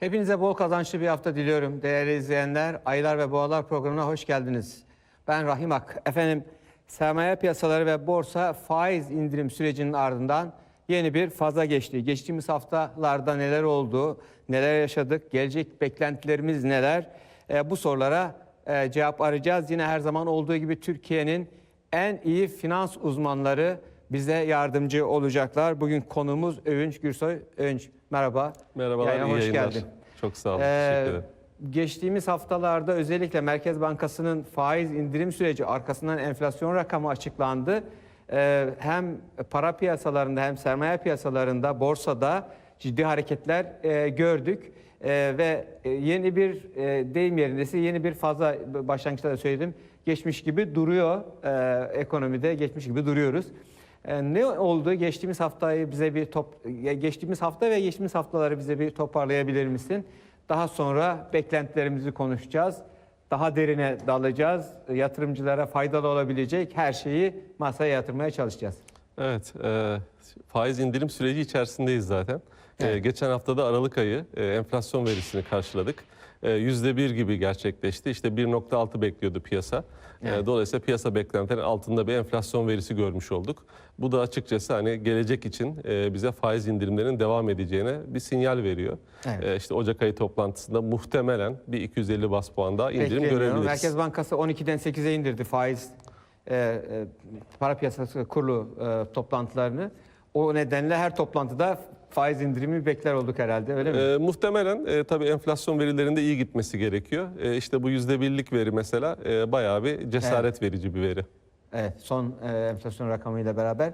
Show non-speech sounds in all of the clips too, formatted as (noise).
Hepinize bol kazançlı bir hafta diliyorum değerli izleyenler. Aylar ve Boğalar programına hoş geldiniz. Ben Rahim Ak. Efendim sermaye piyasaları ve borsa faiz indirim sürecinin ardından yeni bir faza geçti. Geçtiğimiz haftalarda neler oldu, neler yaşadık, gelecek beklentilerimiz neler? Ee, bu sorulara e, cevap arayacağız. Yine her zaman olduğu gibi Türkiye'nin en iyi finans uzmanları bize yardımcı olacaklar. Bugün konumuz Övünç Gürsoy. Övünç merhaba. Merhabalar, Yayına iyi hoş yayınlar. geldin. Çok sağ olun, Ee, teşekkür ederim. Geçtiğimiz haftalarda özellikle Merkez Bankası'nın faiz indirim süreci arkasından enflasyon rakamı açıklandı. Ee, hem para piyasalarında hem sermaye piyasalarında borsada ciddi hareketler e, gördük. E, ve yeni bir e, deyim yerindesi yeni bir fazla başlangıçta da söyledim. Geçmiş gibi duruyor e, ekonomide geçmiş gibi duruyoruz. E, ne oldu? Geçtiğimiz haftayı bize bir top geçtiğimiz hafta ve geçtiğimiz haftaları bize bir toparlayabilir misin? Daha sonra beklentilerimizi konuşacağız. Daha derine dalacağız. Yatırımcılara faydalı olabilecek her şeyi masaya yatırmaya çalışacağız. Evet, e, faiz indirim süreci içerisindeyiz zaten. E, Evet. geçen haftada Aralık ayı e, enflasyon verisini karşıladık. E, %1 gibi gerçekleşti. İşte 1.6 bekliyordu piyasa. E, Evet. dolayısıyla piyasa beklentilerinin altında bir enflasyon verisi görmüş olduk. Bu da açıkçası hani gelecek için e, bize faiz indirimlerinin devam edeceğine bir sinyal veriyor. Evet. E, işte Ocak ayı toplantısında muhtemelen bir 250 bas puan daha indirim Bekleniyor. görebiliriz. Merkez Bankası 12'den 8'e indirdi faiz e, e, para piyasası kurulu e, toplantılarını. O nedenle her toplantıda faiz indirimi bekler olduk herhalde öyle mi? E, muhtemelen e, tabii enflasyon verilerinde iyi gitmesi gerekiyor. E, işte bu yüzde birlik veri mesela e, bayağı bir cesaret verici bir veri. Evet, son e, enflasyon rakamıyla beraber.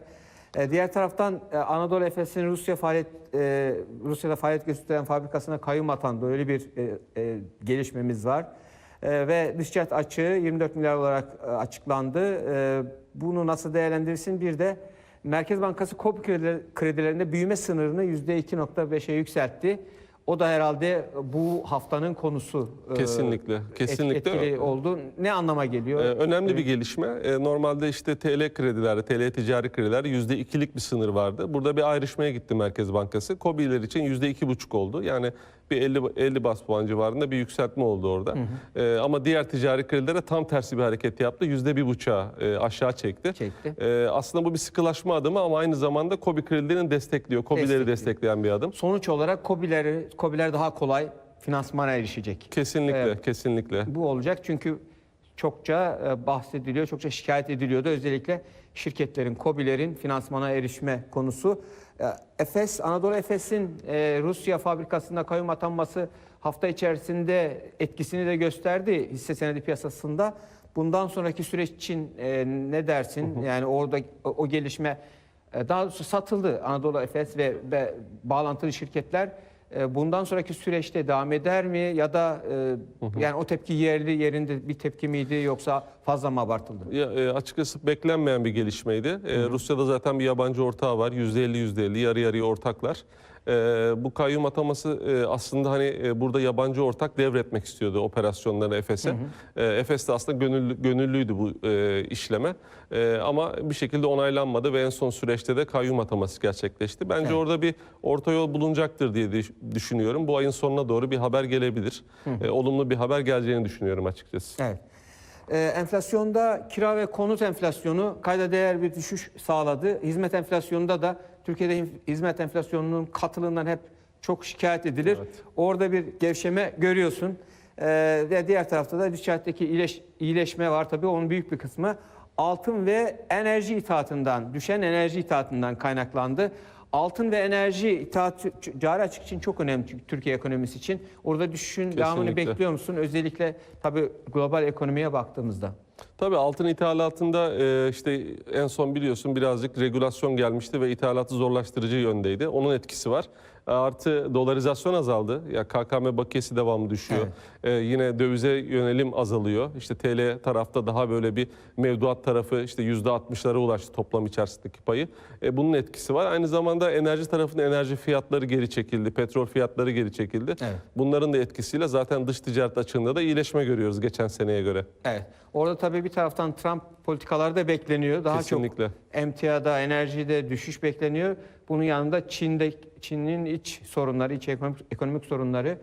E, diğer taraftan e, Anadolu Efes'in Rusya faaliyet e, Rusya'da faaliyet gösteren fabrikasına kayyum atandı. Öyle bir e, e, gelişmemiz var. E, ve dış ticaret açığı 24 milyar olarak e, açıklandı. E, bunu nasıl değerlendirirsin? Bir de Merkez Bankası KOP krediler- kredilerinde büyüme sınırını %2.5'e yükseltti. O da herhalde bu haftanın konusu. e, Kesinlikle, kesinlikle. Etkili oldu. Ne anlama geliyor? E, önemli bir gelişme. E, normalde işte TL kredilerde, TL ticari krediler yüzde ikilik bir sınır vardı. Burada bir ayrışmaya gitti Merkez Bankası. KOBİ'ler için yüzde iki buçuk oldu. Yani bir 50, 50 bas puan civarında bir yükseltme oldu orada. E, ama diğer ticari kredilere tam tersi bir hareket yaptı. Yüzde bir buçuğa e, aşağı çekti. Çekti. E, aslında bu bir sıkılaşma adımı ama aynı zamanda KOBİ kredilerini destekliyor. KOBİ'leri Destekliyor. destekleyen bir adım. Sonuç olarak KOBİ'leri, KOBİ'ler daha kolay finansmana erişecek. Kesinlikle, Evet. kesinlikle. Bu olacak çünkü çokça e, bahsediliyor, çokça şikayet ediliyordu. Özellikle şirketlerin, KOBİ'lerin finansmana erişme konusu. E, Efes, Anadolu Efes'in e, Rusya fabrikasında kayyum atanması hafta içerisinde etkisini de gösterdi hisse senedi piyasasında. Bundan sonraki süreç için ne dersin? Yani orada o, gelişme daha satıldı Anadolu Efes ve, ve bağlantılı şirketler. E, Bundan sonraki süreçte devam eder mi ya da e, yani o tepki yerli yerinde bir tepki miydi yoksa fazla mı abartıldı? Ya, e, açıkçası beklenmeyen bir gelişmeydi. E, Rusya'da zaten bir yabancı ortağı var. %50 %50 yarı yarıya ortaklar. E, bu kayyum ataması e, aslında hani e, burada yabancı ortak devretmek istiyordu operasyonları Efes'e. E, Efes de aslında gönüllü, gönüllüydü bu e, işleme. E, ama bir şekilde onaylanmadı ve en son süreçte de kayyum ataması gerçekleşti. Bence Evet. orada bir orta yol bulunacaktır diye düş- düşünüyorum. Bu ayın sonuna doğru bir haber gelebilir. E, olumlu bir haber geleceğini düşünüyorum açıkçası. Evet. Ee, enflasyonda kira ve konut enflasyonu kayda değer bir düşüş sağladı. Hizmet enflasyonunda da Türkiye'de hizmet enflasyonunun katılığından hep çok şikayet edilir. Evet. Orada bir gevşeme görüyorsun. Ee, ve diğer tarafta da ticaretteki iyileş, iyileşme var tabii onun büyük bir kısmı altın ve enerji ithalatından, düşen enerji ithalatından kaynaklandı. Altın ve enerji ithalatı ç- cari açık için çok önemli çünkü Türkiye ekonomisi için. Orada düşüşün devamını bekliyor musun? Özellikle tabii global ekonomiye baktığımızda. Tabii altın ithalatında e, işte en son biliyorsun birazcık regülasyon gelmişti ve ithalatı zorlaştırıcı yöndeydi. Onun etkisi var. Artı dolarizasyon azaldı. Ya KKM bakiyesi devamlı düşüyor. E, yine dövize yönelim azalıyor. İşte TL tarafta daha böyle bir mevduat tarafı işte %60'lara ulaştı toplam içerisindeki payı. E, bunun etkisi var. Aynı zamanda enerji tarafında enerji fiyatları geri çekildi. Petrol fiyatları geri çekildi. Evet. Bunların da etkisiyle zaten dış ticaret açığında da iyileşme görüyoruz geçen seneye göre. Evet. Orada tabii bir taraftan Trump politikaları da bekleniyor. Daha Kesinlikle. çok emtiada, enerjide düşüş bekleniyor. Bunun yanında Çin'de Çin'in iç sorunları, iç ekonomik, ekonomik sorunları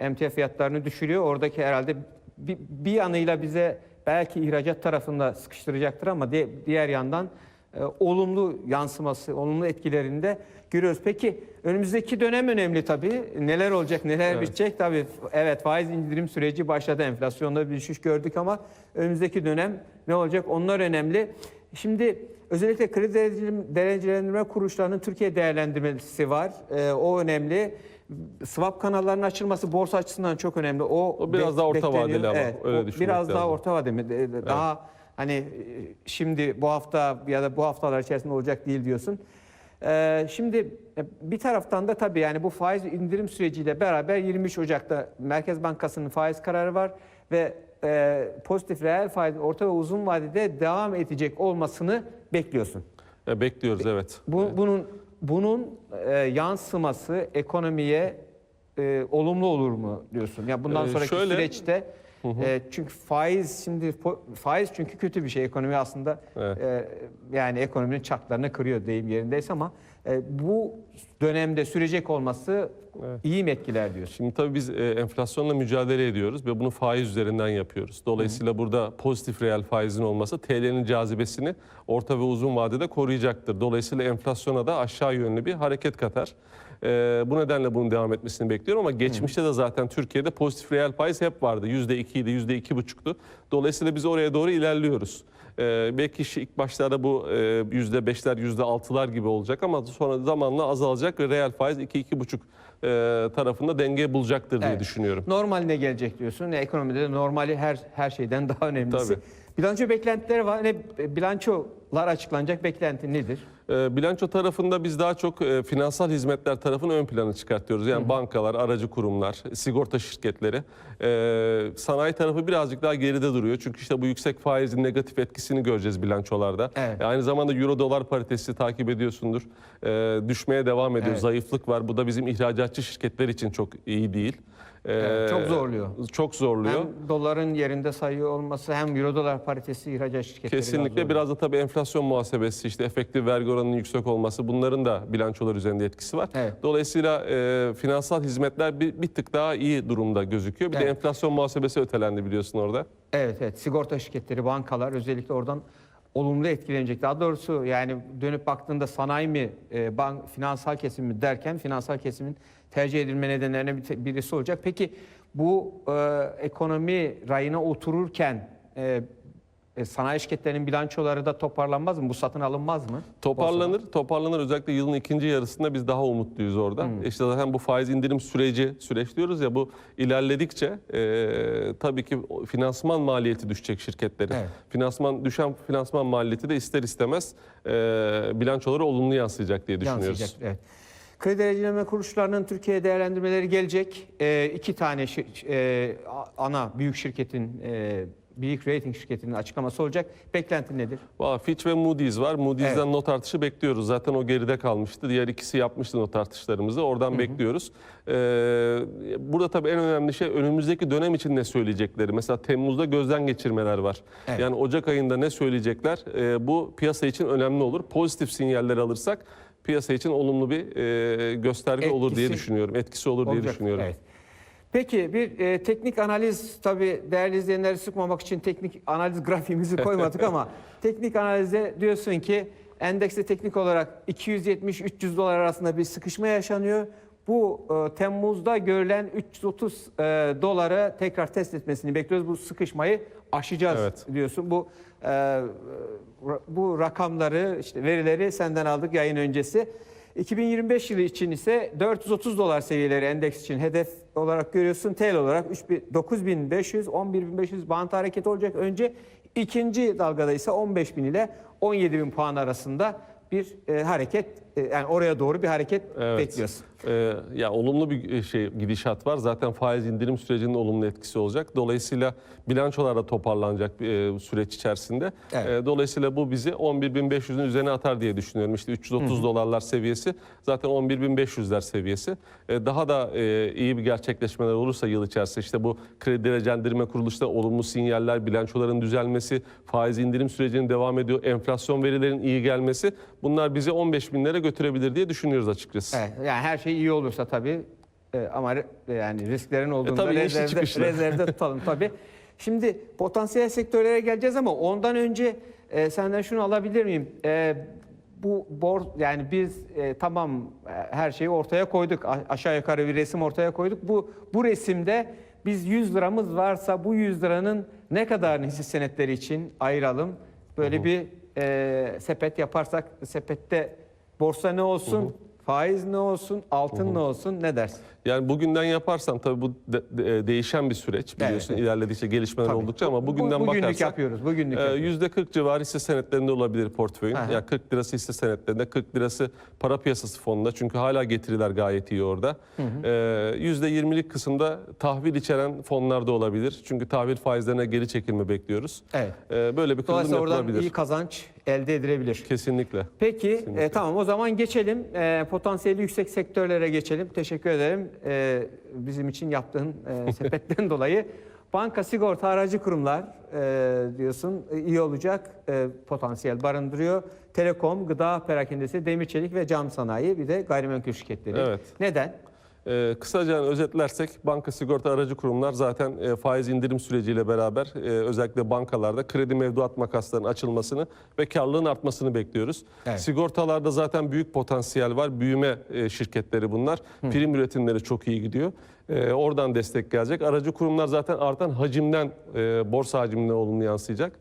emtia fiyatlarını düşürüyor. Oradaki herhalde bir, bir yanıyla bize belki ihracat tarafında sıkıştıracaktır ama di- diğer yandan e, olumlu yansıması, olumlu etkilerini de görüyoruz. Peki önümüzdeki dönem önemli tabii. Neler olacak, neler Evet. bitecek tabii. Evet faiz indirim süreci başladı. Enflasyonda bir düşüş gördük ama önümüzdeki dönem ne olacak? Onlar önemli. Şimdi özellikle kredi derece- derecelendirme kuruluşlarının Türkiye değerlendirmesi var. E, o önemli. Swap kanallarının açılması borsa açısından çok önemli. O, O biraz daha orta vadeli ama, Evet, öyle düşünmek Biraz daha lazım. orta vadeli. De- de- Daha hani e, şimdi bu hafta ya da bu haftalar içerisinde olacak değil diyorsun. Ee, şimdi e, bir taraftan da tabii yani bu faiz indirim süreciyle beraber 23 Ocak'ta Merkez Bankası'nın faiz kararı var ve e, pozitif reel faiz orta ve uzun vadede devam edecek olmasını bekliyorsun. Ya bekliyoruz evet. Bu, bunun bunun e, yansıması ekonomiye e, olumlu olur mu diyorsun? Ya bundan Ee, sonraki şöyle- süreçte e, çünkü faiz şimdi faiz çünkü kötü bir şey ekonomi aslında Evet. e, yani ekonominin çatlarını kırıyor deyim yerindeyse ama e, bu dönemde sürecek olması Evet. iyi mi etkiler diyorsun? Şimdi tabii biz e, enflasyonla mücadele ediyoruz ve bunu faiz üzerinden yapıyoruz. Dolayısıyla burada pozitif reel faizin olması TL'nin cazibesini orta ve uzun vadede koruyacaktır. Dolayısıyla enflasyona da aşağı yönlü bir hareket katar. E, bu nedenle bunun devam etmesini bekliyorum ama geçmişte de zaten Türkiye'de pozitif reel faiz hep vardı. %2 idi, %2,5'tu. Dolayısıyla biz oraya doğru ilerliyoruz. Ee, belki ilk başlarda bu e, yüzde beşler, yüzde altılar gibi olacak ama sonra zamanla azalacak ve reel faiz 2-2,5 e, tarafında denge bulacaktır diye Evet. düşünüyorum. Normaline gelecek diyorsun. Ekonomide de normali her her şeyden daha önemlisi. Tabii. Bilanço beklentileri var. Ne bilançolar açıklanacak beklenti nedir? E, bilanço tarafında biz daha çok e, finansal hizmetler tarafını ön plana çıkartıyoruz. Yani bankalar, aracı kurumlar, sigorta şirketleri. E, sanayi tarafı birazcık daha geride duruyor. Çünkü işte bu yüksek faizin negatif etkisini göreceğiz bilançolarda. Evet. E, aynı zamanda euro dolar paritesi takip ediyorsundur. E, düşmeye devam ediyor. Evet. Zayıflık var. Bu da bizim ihracatçı şirketler için çok iyi değil. Evet, çok zorluyor. Çok zorluyor. Hem doların yerinde sayıyor olması hem euro dolar paritesi ihracat şirketleri Kesinlikle biraz da tabii enflasyon muhasebesi işte efektif vergi oranının yüksek olması bunların da bilançolar üzerinde etkisi var. Evet. Dolayısıyla e, finansal hizmetler bir, bir tık daha iyi durumda gözüküyor. Bir de Evet. enflasyon muhasebesi ötelendi biliyorsun orada. Evet evet sigorta şirketleri, bankalar özellikle oradan olumlu etkilenecek. Daha doğrusu yani dönüp baktığında sanayi mi, e, bank, finansal kesim mi derken finansal kesimin tercih edilme nedenlerine bir- birisi olacak. Peki bu e, ekonomi rayına otururken e, e, sanayi şirketlerinin bilançoları da toparlanmaz mı? Bu satın alınmaz mı? Toparlanır, toparlanır. Özellikle yılın ikinci yarısında biz daha umutluyuz orada. Hmm. İşte zaten bu faiz indirim süreci, süreç diyoruz ya bu ilerledikçe e, tabii ki finansman maliyeti düşecek şirketlerin. Evet. Finansman düşen finansman maliyeti de ister istemez e, bilançolara olumlu yansıyacak diye düşünüyoruz. Yansıyacak, evet. Kredi derecelendirme kuruluşlarının Türkiye değerlendirmeleri gelecek. E, iki tane şi- e, ana büyük şirketin, e, büyük rating şirketinin açıklaması olacak. Beklentin nedir? Valla Fitch ve Moody's var. Moody's'den Evet. not artışı bekliyoruz. Zaten o geride kalmıştı. Diğer ikisi yapmıştı not artışlarımızı. Oradan bekliyoruz. Ee, burada tabii en önemli şey önümüzdeki dönem için ne söyleyecekleri. Mesela Temmuz'da gözden geçirmeler var. Evet. Yani Ocak ayında ne söyleyecekler? Ee, bu piyasa için önemli olur. Pozitif sinyaller alırsak piyasa için olumlu bir e, gösterge olur diye Etkisi düşünüyorum. Etkisi olur diye Olacak, düşünüyorum. Evet. Peki bir e, teknik analiz tabii değerli izleyenleri sıkmamak için teknik analiz grafiğimizi (laughs) koymadık ama teknik analizde diyorsun ki endekste teknik olarak 270-300 dolar arasında bir sıkışma yaşanıyor. Bu e, Temmuz'da görülen 330 e, doları tekrar test etmesini bekliyoruz. Bu sıkışmayı aşacağız Evet. diyorsun. Bu e, bu rakamları işte verileri senden aldık yayın öncesi. 2025 yılı için ise 430 dolar seviyeleri endeks için hedef olarak görüyorsun. TL olarak 3000 9500 11500 bant hareketi olacak. Önce ikinci dalgada ise 15000 ile 17000 puan arasında bir e, hareket yani oraya doğru bir hareket Evet. bekliyorsun. Ee, ya olumlu bir şey gidişat var. Zaten faiz indirim sürecinin olumlu etkisi olacak. Dolayısıyla bilançolar da toparlanacak bir e, süreç içerisinde. Evet. Ee, dolayısıyla bu bizi 11.500'ün üzerine atar diye düşünüyorum. İşte 330 dolarlar seviyesi zaten 11.500'ler seviyesi. Ee, daha da e, iyi bir gerçekleşmeler olursa yıl içerisinde işte bu kredi derecelendirme kuruluşta olumlu sinyaller, bilançoların düzelmesi, faiz indirim sürecinin devam ediyor, enflasyon verilerin iyi gelmesi bunlar bizi 15 binlere götürebilir diye düşünüyoruz açıkçası. Evet, yani her şey iyi olursa tabii e, ama re- yani risklerin olduğunda tabii inişli rezervde, rezervde tutalım tabii. (laughs) Şimdi potansiyel sektörlere geleceğiz ama ondan önce e, senden şunu alabilir miyim? E, bu bor yani biz e, tamam e, her şeyi ortaya koyduk. A- aşağı yukarı bir resim ortaya koyduk. Bu bu resimde biz 100 liramız varsa bu 100 liranın ne kadarını hisse senetleri için ayıralım? Böyle bir e, sepet yaparsak sepette borsa ne olsun? Faiz ne olsun, altın ne olsun ne dersin? Yani bugünden yaparsan tabii bu de- de- değişen bir süreç biliyorsun evet. ilerledikçe gelişmeler Tabii. oldukça ama Bu- bugünden bu- bugünlük bakarsak yapıyoruz, bugünlük e, yapıyoruz. yüzde 40 civarı hisse senetlerinde olabilir portföyün. Ya 40 lirası hisse senetlerinde, 40 lirası para piyasası fonunda çünkü hala getiriler gayet iyi orada. E, Yüzde 20'lik kısımda tahvil içeren fonlarda olabilir. Çünkü tahvil faizlerine geri çekilme bekliyoruz. Evet. E, Böyle bir oradan yapılabilir. iyi kazanç elde edilebilir. Kesinlikle. Peki e, tamam o zaman geçelim. E, potansiyeli yüksek sektörlere geçelim. Teşekkür ederim e, bizim için yaptığın e, (laughs) sepetten dolayı. Banka, sigorta, aracı kurumlar e, diyorsun e, iyi olacak e, potansiyel barındırıyor. Telekom, gıda perakendesi, demir çelik ve cam sanayi bir de gayrimenkul şirketleri. Evet. Neden? Ee, kısaca özetlersek banka sigorta aracı kurumlar zaten e, faiz indirim süreciyle beraber e, özellikle bankalarda kredi mevduat makaslarının açılmasını ve karlılığın artmasını bekliyoruz. Evet. Sigortalarda zaten büyük potansiyel var. Büyüme e, şirketleri bunlar. Prim üretimleri çok iyi gidiyor. E, oradan destek gelecek. Aracı kurumlar zaten artan hacimden, e, borsa hacminden olumlu yansıyacak.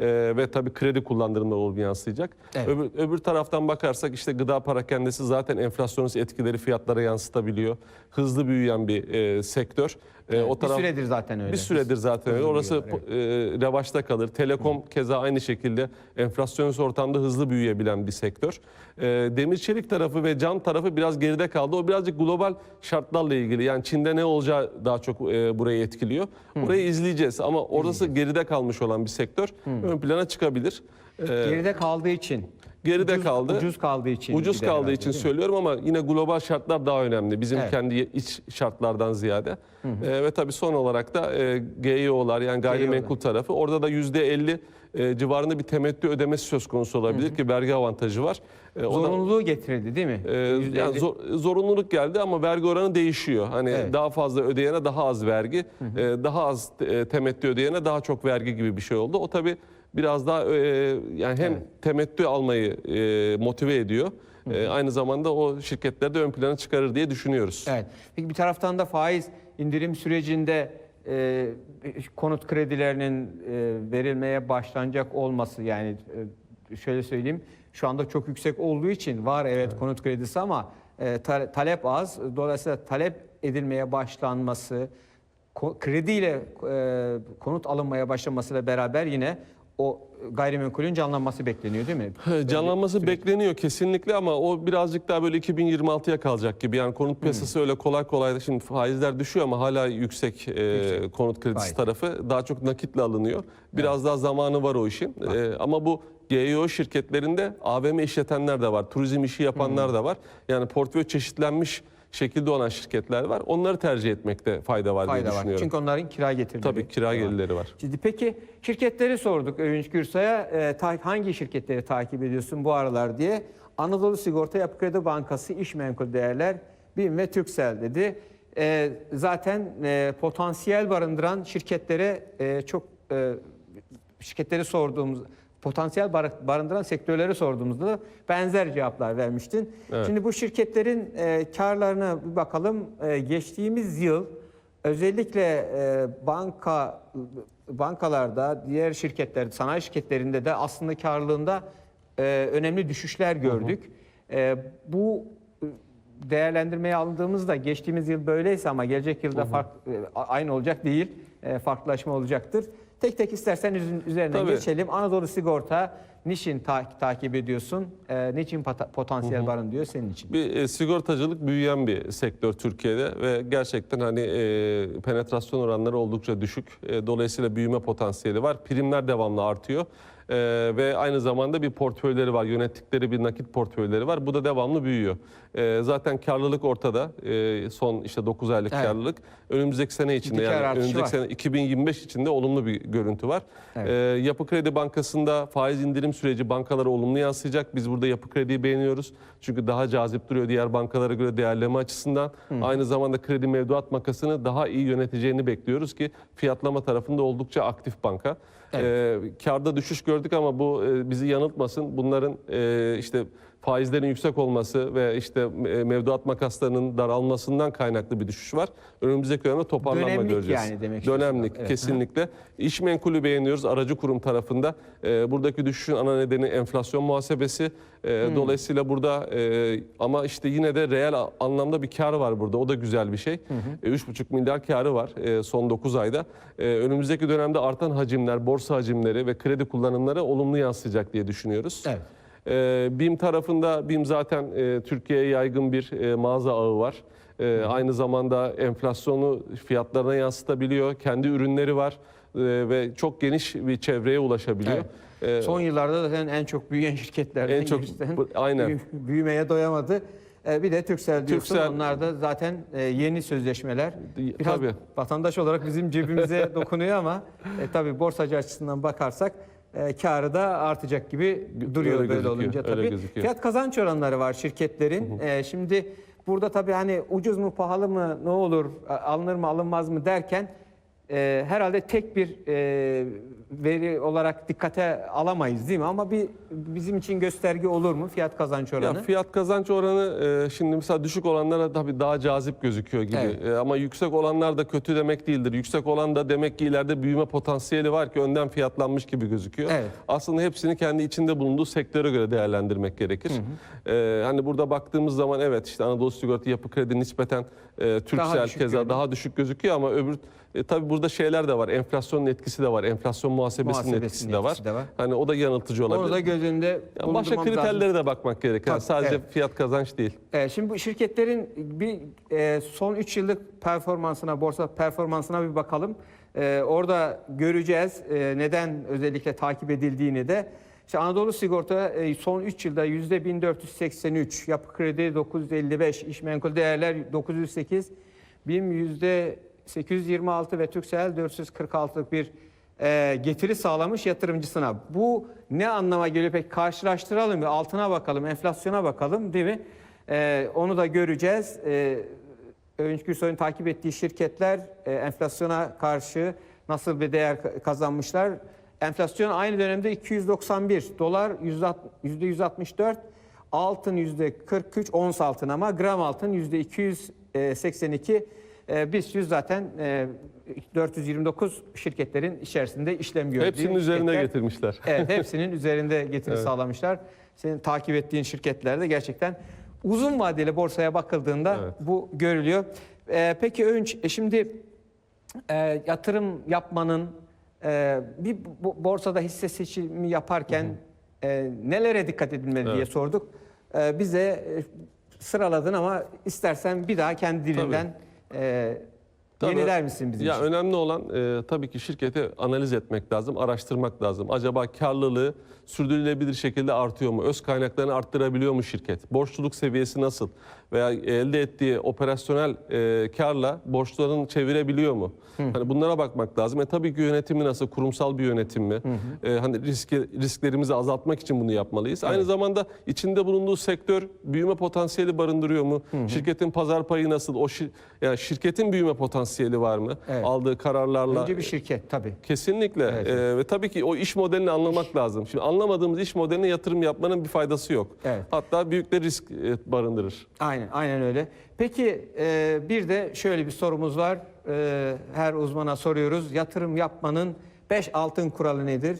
E, ve tabii kredi kullandırımda olumlu yansıyacak. Evet. Öbür, öbür taraftan bakarsak işte gıda parakendesi zaten enflasyonist etkileri fiyatlara yansıtabiliyor. Hızlı büyüyen bir e, sektör. E, o bir taraf süredir zaten öyle. bir süredir zaten öyle. Orası büyüyorlar, e, revaçta kalır. Telekom keza aynı şekilde enflasyonist ortamda hızlı büyüyebilen bir sektör. E, demir çelik tarafı ve cam tarafı biraz geride kaldı. O birazcık global şartlarla ilgili. Yani Çin'de ne olacağı daha çok e, burayı etkiliyor. Orayı izleyeceğiz ama orası geride kalmış olan bir sektör. Ön plana çıkabilir. E, Geride kaldığı için. Geride ucuz, kaldı. Ucuz kaldığı için. Ucuz kaldığı için söylüyorum ama yine global şartlar daha önemli. Bizim Evet. kendi iç şartlardan ziyade. Ee, ve tabii son olarak da e, GEO'lar yani gayrimenkul tarafı. Orada da %50 e, civarında bir temettü ödemesi söz konusu olabilir ki vergi avantajı var. E, Zorunluluğu getirildi değil mi? e, yani zor- zorunluluk geldi ama vergi oranı değişiyor. Hani Evet. daha fazla ödeyene daha az vergi, e, daha az e, temettü ödeyene daha çok vergi gibi bir şey oldu. O tabii biraz daha e, yani hem temettü almayı e, motive ediyor. e, aynı zamanda o şirketleri de ön plana çıkarır diye düşünüyoruz. Evet. Peki bir taraftan da faiz indirim sürecinde e, konut kredilerinin e, verilmeye başlanacak olması yani e, şöyle söyleyeyim şu anda çok yüksek olduğu için var evet, konut kredisi ama e, ta- talep az. Dolayısıyla talep edilmeye başlanması krediyle e, konut alınmaya başlamasıyla beraber yine o gayrimenkulün canlanması bekleniyor değil mi? Canlanması bekleniyor kesinlikle ama o birazcık daha böyle 2026'ya kalacak gibi. Yani konut piyasası öyle kolay kolay şimdi faizler düşüyor ama hala yüksek, e, konut kredisi Faiz. tarafı daha çok nakitle alınıyor. Biraz daha zamanı var o işin. E, ama bu GEO şirketlerinde AVM işletenler de var, turizm işi yapanlar da var. Yani portföy çeşitlenmiş şekilde olan şirketler var. Onları tercih etmekte fayda var Fayda diye var. düşünüyorum. Çünkü onların kira getirdiği. Tabii kira gelirleri var. Şimdi peki şirketleri sorduk Övünç Gürsay'a. E, ta- hangi şirketleri takip ediyorsun bu aralar diye. Anadolu Sigorta Yapı Kredi Bankası İş Menkul Değerler BİM ve Türksel dedi. E, zaten e, potansiyel barındıran şirketlere e, çok e, şirketleri sorduğumuz potansiyel bar- barındıran sektörleri sorduğumuzda da benzer cevaplar vermiştin. Evet. Şimdi bu şirketlerin e, karlarına bir bakalım. E, geçtiğimiz yıl özellikle e, banka bankalarda, diğer şirketler, sanayi şirketlerinde de aslında karlılığında e, önemli düşüşler gördük. E, bu e, değerlendirmeye aldığımızda geçtiğimiz yıl böyleyse ama gelecek yılda fark, e, aynı olacak değil, e, farklılaşma olacaktır. Tek tek istersen üzerinden Tabii. geçelim. Anadolu Sigorta niçin ta- takip ediyorsun? Ee, niçin pota- potansiyel barındırıyor senin için? Bir e, sigortacılık büyüyen bir sektör Türkiye'de ve gerçekten hani e, penetrasyon oranları oldukça düşük. E, dolayısıyla büyüme potansiyeli var. Primler devamlı artıyor. E, ve aynı zamanda bir portföyleri var. Yönettikleri bir nakit portföyleri var. Bu da devamlı büyüyor. E, zaten karlılık ortada. E, son işte 9 aylık Evet. karlılık. Önümüzdeki sene içinde kar yani önümüzdeki var. sene 2025 içinde olumlu bir görüntü var. Evet. E, Yapı Kredi Bankası'nda faiz indirim süreci bankalara olumlu yansıyacak. Biz burada Yapı Kredi'yi beğeniyoruz. Çünkü daha cazip duruyor diğer bankalara göre değerleme açısından. Aynı zamanda kredi mevduat makasını daha iyi yöneteceğini bekliyoruz ki fiyatlama tarafında oldukça aktif banka. E, karda düşüş gördük ama bu e, bizi yanıltmasın. Bunların e, işte faizlerin yüksek olması ve işte e, mevduat makaslarının daralmasından kaynaklı bir düşüş var. Önümüzdeki dönemde toparlanma Dönemlik göreceğiz. yani demek. Dönemlik Evet. kesinlikle. İş menkulü beğeniyoruz aracı kurum tarafında. E, buradaki düşüşün ana nedeni enflasyon muhasebesi. E, Hmm. Dolayısıyla burada e, ama işte yine de reel anlamda bir kar var burada. O da güzel bir şey. E, 3,5 milyar karı var e, son 9 ayda. E, önümüzdeki dönemde artan hacimler, borsa hacimleri ve kredi kullanımları olumlu yansıyacak diye düşünüyoruz. Evet. Ee, BİM tarafında BİM zaten e, Türkiye'ye yaygın bir e, mağaza ağı var. E, aynı zamanda enflasyonu fiyatlarına yansıtabiliyor. Kendi ürünleri var e, ve çok geniş bir çevreye ulaşabiliyor. E, Son yıllarda da zaten en çok büyüyen şirketlerden En çok- aynen. büyü- büyümeye doyamadı. Ee, bir de Türksel diyorsun. Türksel- Onlar da zaten e, yeni sözleşmeler. Biraz Tabii. vatandaş olarak bizim cebimize (laughs) dokunuyor ama e, tabii borsacı açısından bakarsak e, karı da artacak gibi duruyor Öyle böyle gözüküyor, olunca öyle tabii. gözüküyor. Fiyat kazanç oranları var şirketlerin. E, şimdi burada tabii hani ucuz mu pahalı mı ne olur alınır mı alınmaz mı derken e, herhalde tek bir e, veri olarak dikkate alamayız değil mi? Ama bir bizim için gösterge olur mu fiyat kazanç oranı? Ya fiyat kazanç oranı e, şimdi mesela düşük olanlara tabii daha cazip gözüküyor gibi. Evet. E, ama yüksek olanlar da kötü demek değildir. Yüksek olan da demek ki ileride büyüme potansiyeli var ki önden fiyatlanmış gibi gözüküyor. Evet. Aslında hepsini kendi içinde bulunduğu sektöre göre değerlendirmek gerekir. E, hani burada baktığımız zaman evet işte Anadolu Sigorta Yapı Kredi nispeten e, Türksel düşük keza görünüyor. daha düşük gözüküyor ama öbür e, tabii burada şeyler de var. Enflasyonun etkisi de var. Enflasyon muhasebesinin, Muhasebesinin etkisi de var. de var. Hani o da yanıltıcı olabilir. Onu da göz önünde Ya başka bulundurmamız lazım. kriterlere de bakmak gerekir. Yani sadece evet. fiyat kazanç değil. E, şimdi bu şirketlerin bir e, son 3 yıllık performansına, borsa performansına bir bakalım. E, orada göreceğiz e, neden özellikle takip edildiğini de. İşte Anadolu Sigorta e, son 3 yılda %1483, Yapı Kredi 955, İşmenkul Değerler 908, BİM %826 ve Türksel 446'lık bir e, getiri sağlamış yatırımcısına. Bu ne anlama geliyor peki karşılaştıralım bir altına bakalım, enflasyona bakalım değil mi? E, onu da göreceğiz. E, Övünç Gürsoy'un takip ettiği şirketler e, enflasyona karşı nasıl bir değer ka- kazanmışlar? Enflasyon aynı dönemde 291, dolar %164, altın %43, ons altın ama gram altın %282, e, BIST 100 zaten e, 429 şirketlerin içerisinde işlem gördüğü Hepsinin üzerine şirketler. getirmişler. (laughs) Evet, hepsinin üzerinde getiri Evet. sağlamışlar. Senin takip ettiğin şirketlerde gerçekten uzun vadeli borsaya bakıldığında Evet. bu görülüyor. Ee, peki Övünç, e, şimdi e, yatırım yapmanın e, bir borsada hisse seçimi yaparken e, nelere dikkat edilmeli diye Evet. sorduk. E, bize e, sıraladın ama istersen bir daha kendi dilinden e, Tabii. yeniler misin bizim Ya için? önemli olan e, tabii ki şirketi analiz etmek lazım, araştırmak lazım. Acaba karlılığı sürdürülebilir şekilde artıyor mu? Öz kaynaklarını arttırabiliyor mu şirket? Borçluluk seviyesi nasıl? Veya elde ettiği operasyonel e, karla borçlarını çevirebiliyor mu? Hani bunlara bakmak lazım. E tabii ki yönetimi nasıl? Kurumsal bir yönetim mi? E, hani riski, risklerimizi azaltmak için bunu yapmalıyız. Aynı zamanda içinde bulunduğu sektör büyüme potansiyeli barındırıyor mu? Şirketin pazar payı nasıl? O şir- yani şirketin büyüme potansiyeli var mı? Evet. Aldığı kararlarla Önce bir şirket tabii. Kesinlikle Evet, Ee, ve tabii ki o iş modelini anlamak lazım. Şimdi anlamadığımız iş modeline yatırım yapmanın bir faydası yok. Evet. Hatta büyük de risk e, barındırır. Aynen, aynen öyle. Peki e, bir de şöyle bir sorumuz var. E, her uzmana soruyoruz. Yatırım yapmanın 5 altın kuralı nedir?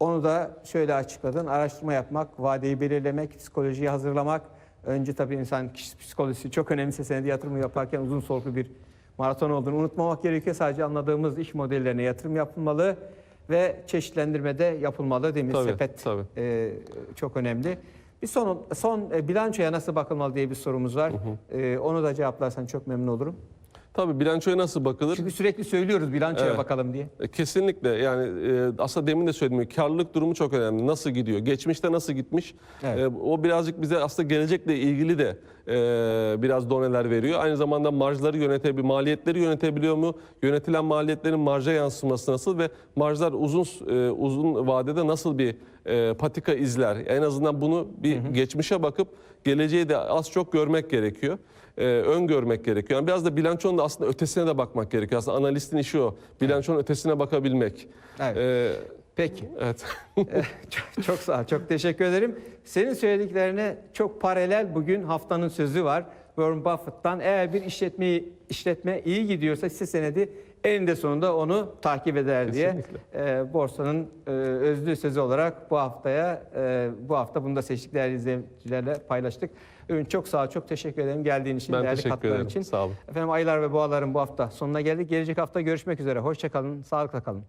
Onu da şöyle açıkladın. Araştırma yapmak, vadeyi belirlemek, psikolojiyi hazırlamak. Önce tabii insan kişi psikolojisi çok önemli. Senede yatırımı yaparken uzun soluklu bir maraton olduğunu unutmamak gerekiyor. Sadece anladığımız iş modellerine yatırım yapılmalı. ve çeşitlendirmede yapılmalı değil mi? Tabii, Sepet tabii. e, çok önemli. Bir son son e, bilançoya nasıl bakılmalı diye bir sorumuz var. E, onu da cevaplarsan çok memnun olurum. Tabii bilançoya nasıl bakılır? Çünkü sürekli söylüyoruz bilançoya Evet. bakalım diye. E, Kesinlikle yani e, aslında demin de söyledim karlılık durumu çok önemli. Nasıl gidiyor? Geçmişte nasıl gitmiş? Evet. E, o birazcık bize aslında gelecekle ilgili de e, biraz doneler veriyor. Aynı zamanda marjları yönetebiliyor, maliyetleri yönetebiliyor mu? Yönetilen maliyetlerin marja yansıması nasıl ve marjlar uzun e, uzun vadede nasıl bir e, patika izler? En azından bunu bir geçmişe bakıp geleceği de az çok görmek gerekiyor. E, öngörmek gerekiyor. Yani biraz da bilançonun da aslında ötesine de bakmak gerekiyor. Aslında analistin işi o. Bilançonun ötesine bakabilmek. Evet. E, Peki. evet. (laughs) çok, çok sağ ol. Çok teşekkür ederim. Senin söylediklerine çok paralel bugün haftanın sözü var. Warren Buffett'tan eğer bir işletme işletme iyi gidiyorsa hisse senedi eninde sonunda onu takip eder diye Kesinlikle. e, borsanın e, özlü sözü olarak bu haftaya e, bu hafta bunu da seçtik değerli izleyicilerle paylaştık. Ürün çok sağ ol, çok teşekkür ederim geldiğin için, Ben değerli teşekkür katkıların ederim. için. Sağ olun. Efendim Aylar ve Boğaların bu hafta sonuna geldik. Gelecek hafta görüşmek üzere. Hoşçakalın, sağlıkla kalın.